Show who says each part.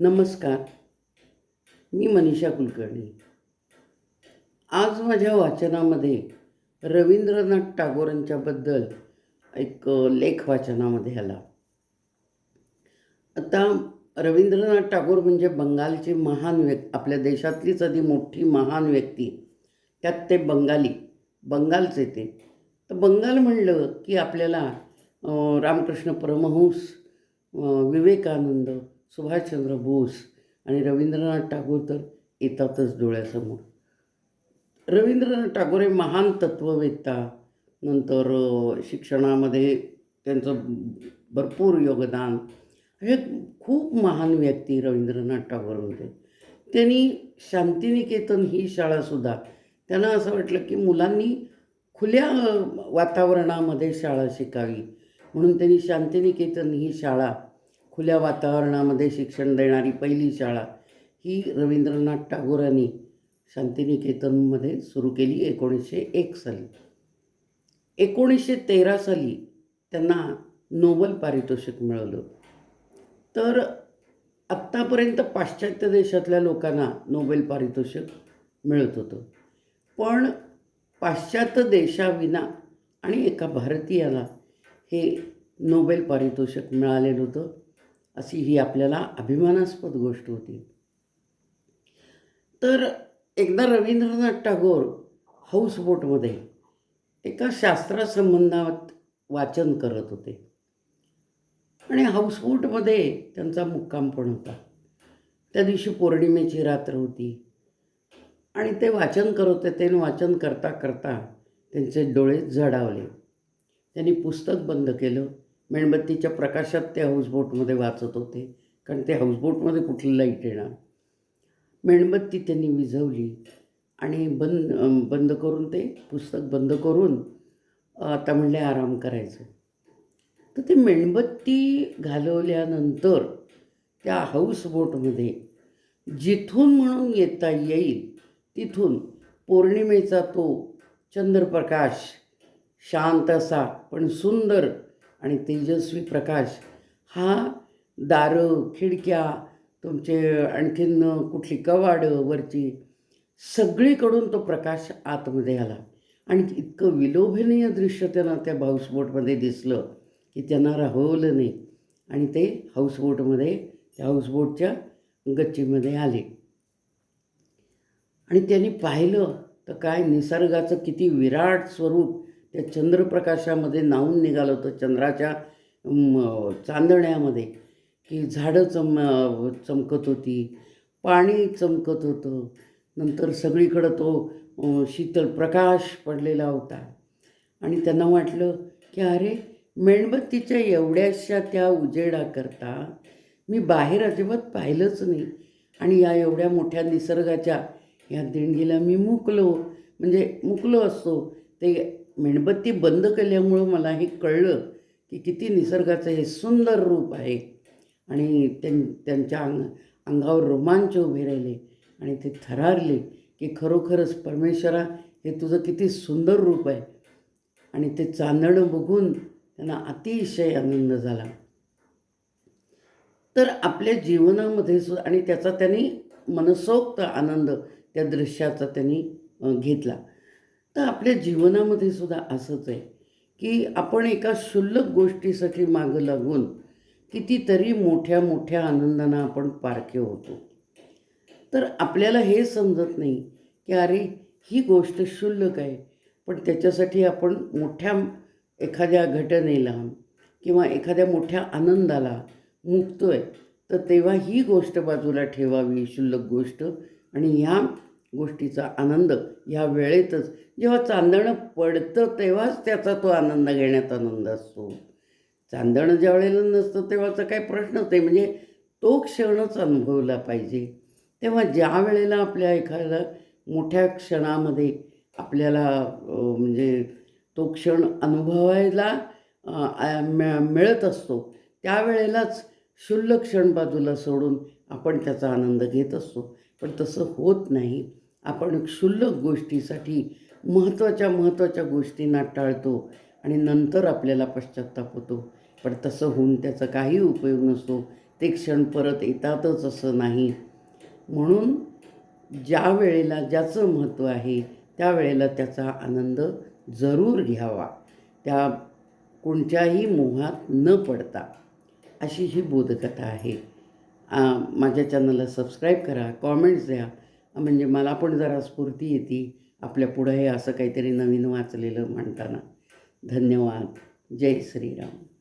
Speaker 1: नमस्कार. मी मनीषा कुलकर्णी. आज माझ्या वाचनामध्ये रवींद्रनाथ टागोरांच्याबद्दल एक लेख वाचनामध्ये आला. आता रवींद्रनाथ टागोर म्हणजे बंगालची महान व्यक्ती आपल्या देशातलीच आधी मोठी महान व्यक्ती. त्यात ते बंगाली बंगालचे ते. तर बंगाल म्हणलं की आपल्याला रामकृष्ण परमहंस विवेकानंद सुभाषचंद्र बोस आणि रवींद्रनाथ टागोर तर येतातच डोळ्यासमोर. रवींद्रनाथ टागोर हे महान तत्त्ववेत्ता नंतर शिक्षणामध्ये त्यांचं भरपूर योगदान. हे खूप महान व्यक्ती रवींद्रनाथ टागोर होते. त्यांनी शांतिनिकेतन ही शाळासुद्धा त्यांना असं वाटलं की मुलांनी खुल्या वातावरणामध्ये शाळा शिकावी. म्हणून त्यांनी शांतिनिकेतन ही शाळा खुल्या वातावरणामध्ये शिक्षण देणारी पहिली शाळा ही रवींद्रनाथ टागोरांनी शांतिनिकेतनमध्ये सुरू केली एकोणीसशे एक साली. एकोणीसशे तेरा साली त्यांना नोबल पारितोषिक मिळवलं तर आत्तापर्यंत पाश्चात्य देशातल्या लोकांना नोबेल पारितोषिक मिळत होतं. पण पाश्चात्य देशाविना आणि एका भारतीयाला हे नोबेल पारितोषिक मिळालेलं होतं. अशी ही आपल्याला अभिमानास्पद गोष्ट होती. तर एकदा रवींद्रनाथ टागोर हाऊसबोटमध्ये एका शास्त्रासंबंधात वाचन करत होते. आणि हाऊसबोटमध्ये त्यांचा मुक्काम पण होता. त्या दिवशी पौर्णिमेची रात्र होती. आणि ते वाचन करत होते. ते वाचन करता करता त्यांचे डोळे जडावले त्यांनी पुस्तक बंद केलं. मेणबत्तीच्या प्रकाशात ते हाऊसबोटमध्ये वाचत होते कारण ते हाऊसबोटमध्ये कुठली लाइट येणार? मेणबत्ती त्यांनी विझवली आणि बंद बंद करून ते पुस्तक बंद करून आता म्हणले आराम करायचं. तर ते मेणबत्ती घालवल्यानंतर त्या हाऊसबोटमध्ये जिथून म्हणून येता येईल तिथून पौर्णिमेचा तो चंद्रप्रकाश शांत असा पण सुंदर आणि तेजस्वी प्रकाश हा दारं खिडक्या तुमचे आणखीन कुठली कवाडं वरची सगळीकडून तो प्रकाश आतमध्ये आला. आणि इतकं विलोभनीय दृश्य त्यांना त्या हाऊसबोटमध्ये दिसलं की त्यांना राहवलं नाही. आणि ते हाऊसबोटमध्ये त्या हाऊसबोटच्या गच्चीमध्ये आले. आणि त्यांनी पाहिलं तर काय निसर्गाचं किती विराट स्वरूप त्या चंद्रप्रकाशामध्ये नाहून निघालं होतं चंद्राच्या चांदण्यामध्ये. की झाडं चम चमकत होती पाणी चमकत होतं. नंतर सगळीकडं तो शीतल प्रकाश पडलेला होता. आणि त्यांना वाटलं की अरे मेणबत्तीच्या एवढ्याशा त्या उजेडाकरता मी बाहेर अजिबात पाहिलंच नाही. आणि या एवढ्या मोठ्या निसर्गाच्या या देणगीला मी मुकलो. म्हणजे मुकलो असतो. ते मेणबत्ती बंद केल्यामुळं मला हे कळलं की किती निसर्गाचं हे सुंदर रूप आहे. आणि त्यां त्यांच्या अंग अंगावर रोमांच उभे राहिले आणि ते थरारले की खरोखरच परमेश्वरा हे तुझं किती सुंदर रूप आहे. आणि ते चांदणं बघून त्यांना अतिशय आनंद झाला. तर आपल्या जीवनामध्ये सुद्धा आणि त्याचा त्यांनी मनसोक्त आनंद त्या दृश्याचा त्यांनी घेतला. तर आपल्या जीवनामध्ये सुद्धा असंच आहे की आपण एका क्षुल्लक गोष्टीसाठी मागं लागून कितीतरी मोठ्या मोठ्या आनंदानं आपण पारखे होतो. तर आपल्याला हे समजत नाही की अरे ही गोष्ट क्षुल्लक आहे पण त्याच्यासाठी आपण मोठ्या एखाद्या घटनेला किंवा एखाद्या मोठ्या आनंदाला मुकतो आहे. तर तेव्हा ही गोष्ट बाजूला ठेवावी क्षुल्लक गोष्ट. आणि ह्या गोष्टीचा आनंद ह्या वेळेतच. जेव्हा चांदणं पडतं तेव्हाच त्याचा तो आनंद घेण्यात आनंद असतो. चांदणं ज्या वेळेला नसतं तेव्हाचा काही प्रश्नच नाही. म्हणजे तो क्षणच अनुभवला पाहिजे. तेव्हा ज्या वेळेला आपल्या एखाद्या मोठ्या क्षणामध्ये आपल्याला म्हणजे तो क्षण अनुभवायला मिळत असतो त्यावेळेलाच क्षुल्ल क्षण बाजूला सोडून आपण त्याचा आनंद घेत असतो. पण तसं होत नाही. आपण क्षुल्लक गोष्टीसाठी महत्त्वाच्या महत्त्वाच्या गोष्टींना टाळतो आणि नंतर आपल्याला पश्चात्ताप होतो. पण तसं होऊन त्याचा काही उपयोग नसतो. ते क्षण परत येतातच असं नाही. म्हणून ज्या वेळेला ज्याचं महत्त्व आहे त्यावेळेला त्याचा आनंद जरूर घ्यावा. त्या कोणत्याही मोहात न पडता. अशी ही बोधकथा आहे. माझ्या चॅनलला सबस्क्राईब करा कॉमेंट्स द्या. म्हणजे मला पण जरा स्फूर्ती येते आपल्या पुढं हे असं काहीतरी नवीन वाचलेलं म्हणताना. धन्यवाद. जय श्रीराम.